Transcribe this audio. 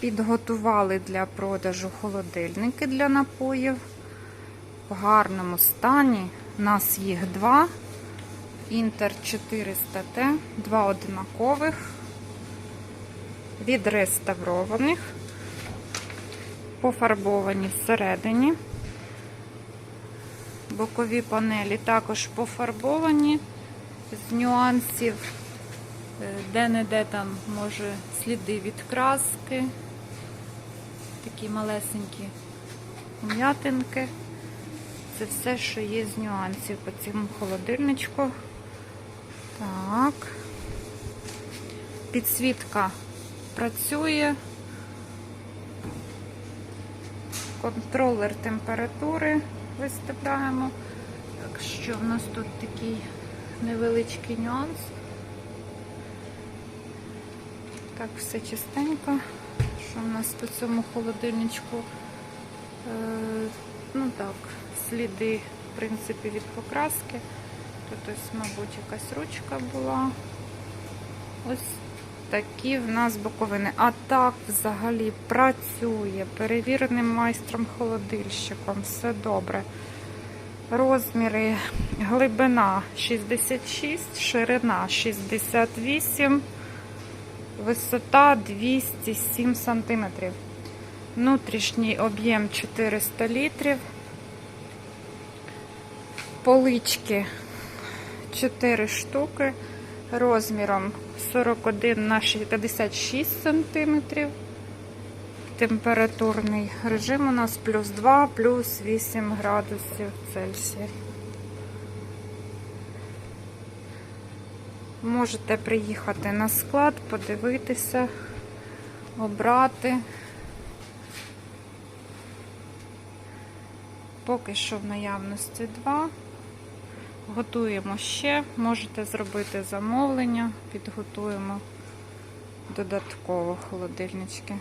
Підготували для продажу холодильники для напоїв. В гарному стані. У нас їх два. Інтер 400Т, два одинакових, відреставрованих, пофарбовані всередині. Бокові панелі також пофарбовані з нюансів. Е, Де-не-де там може сліди від краски, такі малесенькі м'ятинки. Це все, що є з нюансів по цьому холодильничку. Так. Підсвітка працює. Контролер температури виставляємо. Так що в нас тут такий невеличкий нюанс. Так, все чистенько. Що в нас по цьому холодильничку? Е, ну так, сліди, в принципі, від покраски. Тут ось, мабуть, якась ручка була. Ось такі в нас боковини. А так взагалі працює перевіреним майстром холодильщиком. Все добре. Розміри глибина 66, ширина 68, висота 207 см. Внутрішній об'єм 400 літрів. Полички 4 штуки розміром 41 на 56 сантиметрів. Температурний режим у нас плюс 2, плюс 8 градусів Цельсія. Можете приїхати на склад, подивитися, обрати. Поки що в наявності два. Готуємо ще, можете зробити замовлення, підготуємо додатково холодильнички.